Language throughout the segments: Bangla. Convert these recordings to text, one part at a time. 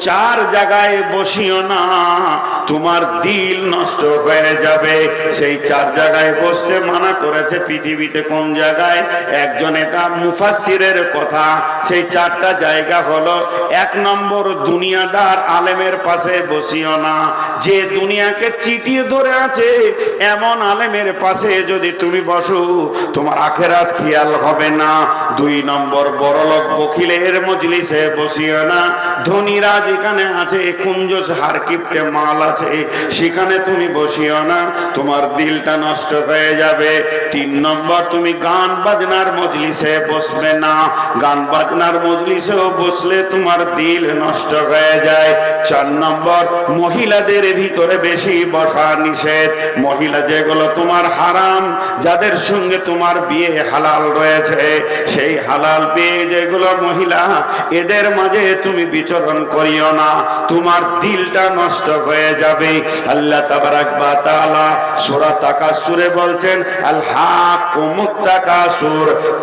চার জায়গায় বসিও না। তোমার দিল নষ্ট হয়ে যাবে। সেই চার জায়গায় বসতে মানা করেছে পৃথিবীতে কোন জায়গায়? একজন এটা মুফাসিরের কথা। সেই চারটা জায়গা হলো এক নম্বর দুনিয়াদার আলেমের পাশে বসিও না। যে দুনিয়াকে চিটিয়ে ধরে আছে, এমন আলেমের পাশে যদি তুমি বসো, তোমার আখেরাত খেয়াল হবে না। দুই নম্বর বড়লোক বকিলের মজলিসে বসিও না। ধনীরা যেখানে আছে কুঞ্জ হারকিপটে মাল আছে। সেখানে তুমি বসিও না, তোমার দিলটা নষ্ট হয়ে যাবে। তিন নম্বর, তুমি গান বাজনার মজলিসে বসবে না। গান বাজনার মজলিসেও বসলে তোমার দিল নষ্ট হয়ে যায়। চার নম্বর, মহিলাদের ভিতরে বেশি বসা নিষেধ। মহিলা যেগুলো তোমার হারাম, যাদের সঙ্গে তোমার বিয়ে হালাল রয়েছে, সেই হালাল বিয়ে যেগুলো মহিলা, এদের মাঝে তুমি বিচরণ করিও না। তোমার দিলটা নষ্ট হয়ে যাবে। আল্লাহ তাবারাক তাকাসুরে বলছেন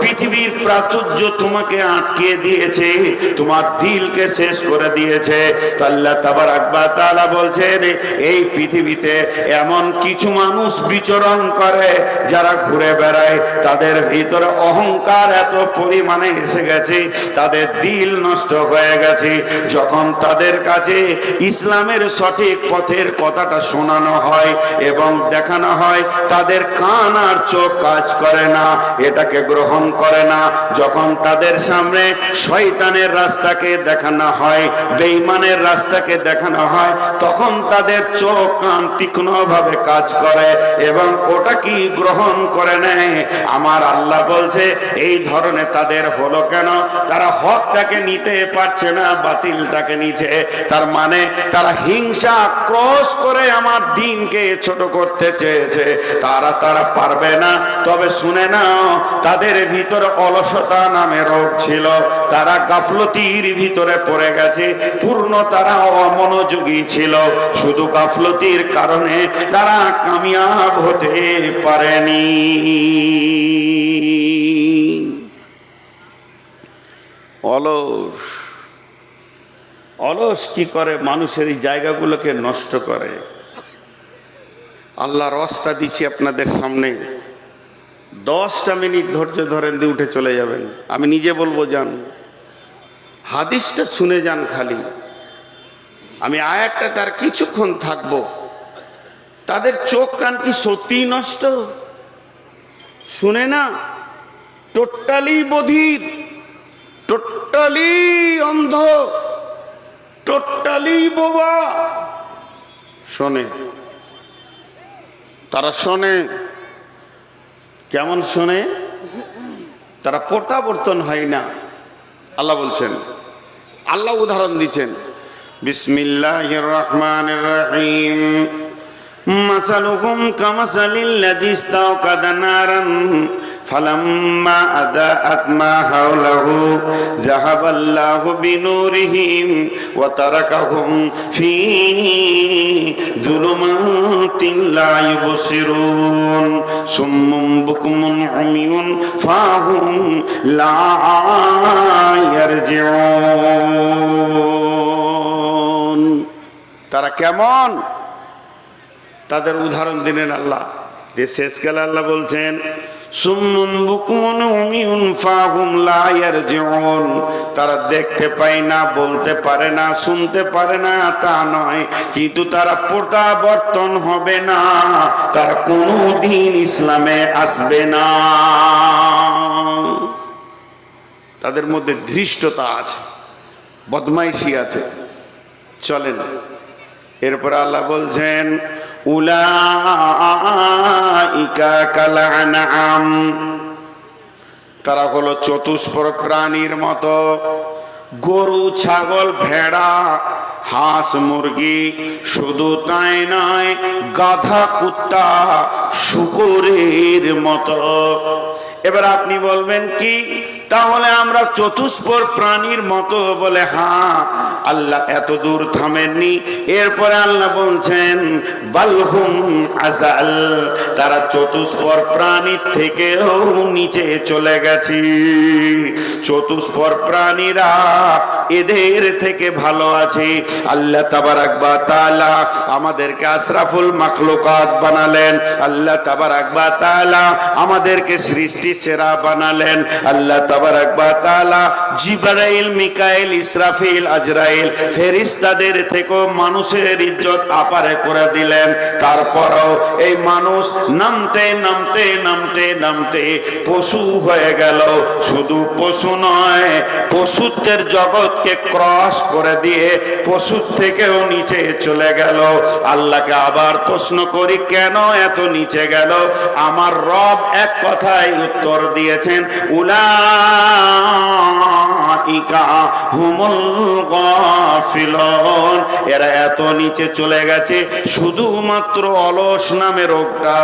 পৃথিবীর প্রাচুর্য তোমাকে আটকে দিয়েছে, তোমার দিলকে শেষ করে দিয়েছে। আল্লাহ তাবারাক বা তাআলা বলছেন, এই পৃথিবীতে এমন কিছু মানুষ বিচরণ করে, যারা ঘুরে বেড়ায়, তাদের ভিতরে অহংকার এত পরিমাণে এসে গেছে, তাদের দিল নষ্ট হয়ে গেছে। যখন তাদের কাছে ইসলামের সঠিক পথের কথাটা শোনানো হয় এবং দেখানো হয়, তাদের কান আর চোখ কাজ করে না, এটাকে গ্রহণ করে না। যখন তাদের সামনে শয়তানের রাস্তাকে দেখানো হয়, বেঈমানের রাস্তাকে দেখানো হয়, তখন তাদের চোখ, কান তীক্ষ্ণ ভাবে কাজ করে এবং ওটা কি গ্রহণ করে নেয়? আমার আল্লাহ বলছে, এই ধরনের তাদের হলো কেন? তারা হকটাকে নিতে পারছে না, বাতিলটাকে নিচে তার মানে তারা হিংসা ক্রস করে আমার দিনকে ছোট করতে চেয়েছে। তারা তারা পারবে না। তবে শুনে নাও, তাদের ভিতরে অলসতা নামে রোগ ছিল। তারা গাফলতির ভিতরে পড়ে গেছে। পূর্ণ তারা অমনোযোগী ছিল। শুধু গাফলতির কারণে তারা কামিয়াব হতে পারেনি। অলস। অলস কি করে? মানুষের এই জায়গাগুলোকে নষ্ট করে। আল্লাহর রস্তা দিচ্ছি আপনাদের সামনে। দশটা মিনিট ধৈর্য ধরেন দিয়ে উঠে চলে যাবেন। আমি নিজে বলব, যান। হাদিসটা শুনে যান খালি। আমি আয়াতটা তার কিছুক্ষণ থাকব। তাদের চোখ কান কি সত্যিই নষ্ট? শুনে না? টোটালি বধির। টোটালি অন্ধ। টোটালি বোবা শোনে। তারা শোনে। কেমন শোনে? তারা প্রত্যাবর্তন হয় না। আল্লাহ বলছেন, আল্লাহ উদাহরণ দিচ্ছেন। বিসমিল্লাহ রহমান রহিম মাসালুহুম কামাসালিল্লাযী ইস্তাওকাদা নারান। فلما أضاءت ما حوله ذهب الله بنورهم وتركهم في ظلمات لا يبصرون صم بكم عمي فهم لا يرجعون তারা কেমন তাদের উদাহরণ দিলেন আল্লাহ যে শেষকালে আল্লাহ বলছেন তারা দেখতে পায় না, বলতে পারে না, শুনতে পারে না, তা নয়। কিন্তু তারা প্রত্যাবর্তন হবে না। তারা কোনোদিন ইসলামে আসবে না। তাদের মধ্যে ধৃষ্টতা আছে, বদমাইশি আছে। চলেন। এরপর আল্লাহ বলছেন তারা হলো চতুষ্পর প্রাণীর মতো। গরু, ছাগল, ভেড়া, হাঁস, মুরগি, শুধু তাই নয়, গাধা, কুত্তা, শুকুরের মতো। এবার আপনি বলবেন কি? তাহলে আমরা চতুষ্পর প্রাণীর মতো বলে হ্যাঁ আল্লাহ এত দূর থামেননি। এরপরে আল্লাহ বলছেন বালহুম আজাল, তারা চতুষ্পর প্রাণীর থেকেও নিচে চলে গেছি। চতুষ্পর প্রাণীরা এদের থেকে ভালো আছে। আল্লাহ তাবারাক বা তাআলা আমাদেরকে আশরাফুল মাখলুকাত বানালেন। আল্লাহ তাবারাক বা তাআলা আমাদেরকে সৃষ্টি সেরা বানালেন। আল্লাহ তাবারাক বা তাআলা জিবরাইল, মিকাইল, ইসরাফিল, আজরাইল ফেরেশতাদের থেকেও মানুষের ইজ্জত আপারে করে দিলেন। তারপরও এই মানুষ নামতে নামতে নামতে নামতে পশু হয়ে গেল। শুধু পশু নয়, পশুত্বের জগৎকে ক্রস করে দিয়ে পশুর থেকেও নিচে চলে গেল। আল্লাহকে আবার প্রশ্ন করি, কেন এত নিচে গেল? আমার রব এক কথায় উত্তর দিয়েছেন, উলা এরা এত নিচে চলে গেছে, শুধুমাত্র অলস নামে রোগটা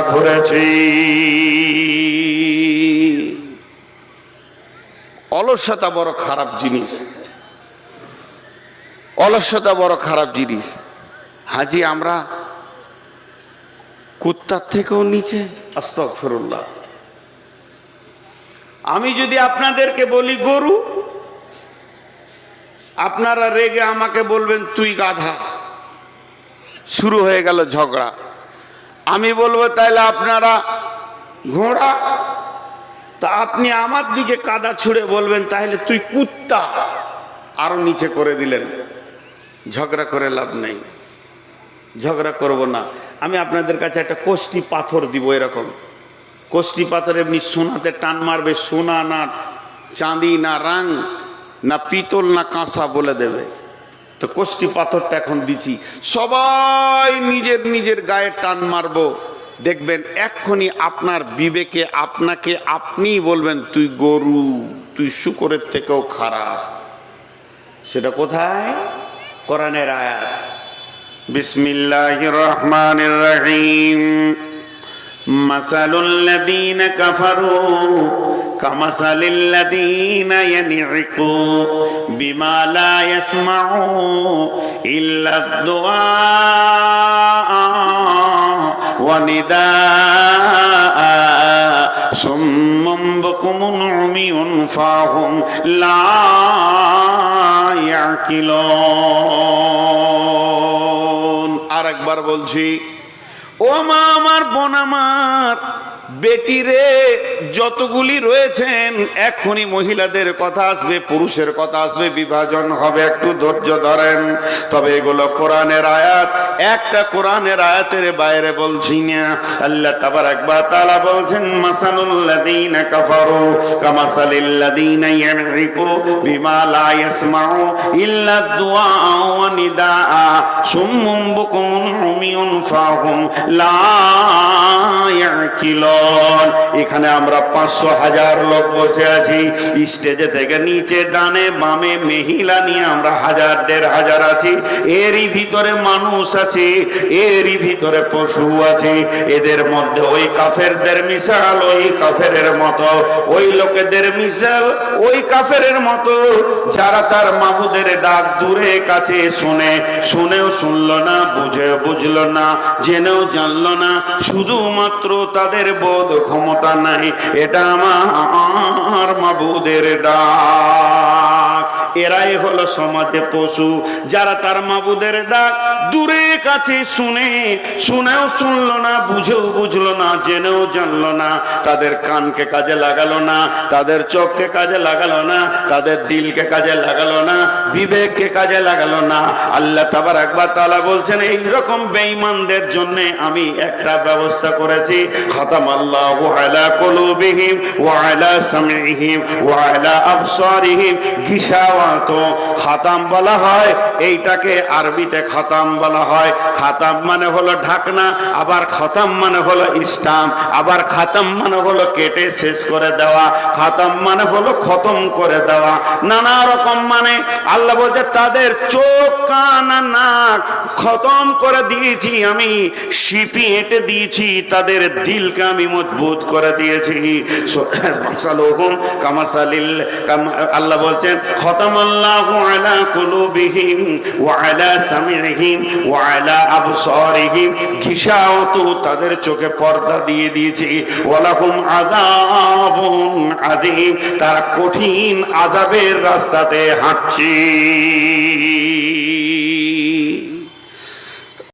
অলসতা বড় খারাপ জিনিস। অলসতা বড় খারাপ জিনিস। হাজি, আমরা কুত্তার থেকেও নিচে। আস্তগফিরুল্লাহ। আমি যদি আপনাদেরকে বলি, গরু, আপনারা রেগে আমাকে বলবেন, তুই গাধা। শুরু হয়ে গেল ঝগড়া। আমি বলব তাহলে আপনারা ঘোড়া, তা আপনি আমার দিকে কাদা ছুঁড়ে বলবেন তাহলে তুই কুত্তা। আরও নিচে করে দিলেন। ঝগড়া করে লাভ নেই। ঝগড়া করব না। আমি আপনাদের কাছে একটা কোষ্টি পাথর দিব এরকম। কোষ্টি পাথর এমনি সোনাতে টান মারবে, সোনা না চাঁদি না রাং, না পিতল না কাঁসা বলে দেবে। তো কষ্টি পাথরটা এখন দিচ্ছি। সবাই নিজের নিজের গায়ে টান মারবো। দেখবেন এক্ষুনি আপনার বিবেকে, আপনাকে আপনি বলবেন, তুই গরু, তুই শুকরের থেকেও খারাপ। সেটা কোথায়? কোরআনের আয়াত। বিসমিল্লাহ রহমান রহিম। مثل الذين كفروا كمثل الذين ينعقوا بما لا يسمعوا إلا الدعاء ونداء صم بكم عمي فهم لا يعقلون আরেকবার বলছি ও মা আমার বোন আমার। বেটিরে যতগুলি রয়েছেন এক্ষুনি মহিলাদের কথা আসবে, পুরুষের কথা আসবে, বিভাজন হবে, একটু ধৈর্য ধরেন। তবে এগুলো কোরআনের আয়াত, একটা কোরআনের আয়াতের বাইরে বলছি না। আল্লাহ তাবার একবার তালা বলছেন মাসানুল্লাদিনা কাফারু কামাসালিল্লাদিনা ইয়ানরিকু বিমা লা ইয়াসমাউ ইল্লা দুআ ওয়া নিদাআ সুম্মুম বুকুম উমিয়ুন ফাহুম লা ইয়াকিলুন এখানে আমরা পাঁচশো হাজার লোক বসে আছি। স্টেজে থেকে নিচে ডানে বামে মহিলা নিয়ে আমরা হাজার, দেড় হাজার আছি। এরই ভিতরে মানুষ আছে, এরই ভিতরে পশু আছে। এদের মধ্যে ওই কাফেরদের মিশাল, ওই কাফেরের মতো। ওই লোকেদের মিশাল, ওই কাফেরের মতো। যারা তার মাবুদের ডাক দূরে কাছে শুনে, শুনেও শুনলো না, বুঝে বুঝলো না, জেনেও জানলো না। শুধুমাত্র তাদের বোধ ক্ষমতা নাই এটা আমার মাবুদের ডাক। এরাই হলো সমাজে পশু। যারা তার মাবুদের ডাক দূরে কাছে শুনে, শুনেও শুনলো না, বুঝেও বুঝলো না, জেনেও জানলো না। তাদের কানকে কাজে লাগালো না, তাদের চোখকে কাজে লাগালো না, তাদের দিলকে কাজে লাগালো না, বিবেককে কাজে লাগালো না। আল্লাহ তাবার একবার তালা বলছেন এই রকম বেঈমানদের জন্য আমি একটা ব্যবস্থা করেছি। খতাম আল্লাহ আলা কুলুবিহিম ওয়া আলা সামইহিম ওয়া আলা আবসারিহিম। গিশাওয়াত খাতাম বলা হয়, এইটাকে আরবিতে খাতাম বলা হয়। খাতাম মানে হলো ঢাকনা, আবার খতাম মানে হলো ইসলাম আবার খাতাম মানে হলো কেটে শেষ করে দেওয়া, খাতাম মানে হলো খতম করে দেওয়া। নানা রকম মানে আল্লাহ বলছে, তাদের চোখ, কান নাক খতম করে দিয়েছি আমি, শিপি এঁটে দিয়েছি, তাদের দিলকে আমি মজবুত করে দিয়েছি। কামাসালিল আল্লাহ বলছেন, খতম খতামাল্লাহু الله على قلوبهم وعلى سمعهم وعلى أبصارهم তাদের চোখে পর্দা দিয়ে দিয়েছি। ওয়ালাহুম আযাবুন আযীম, তারা কঠিন আযাবের রাস্তাতে হাঁটছে।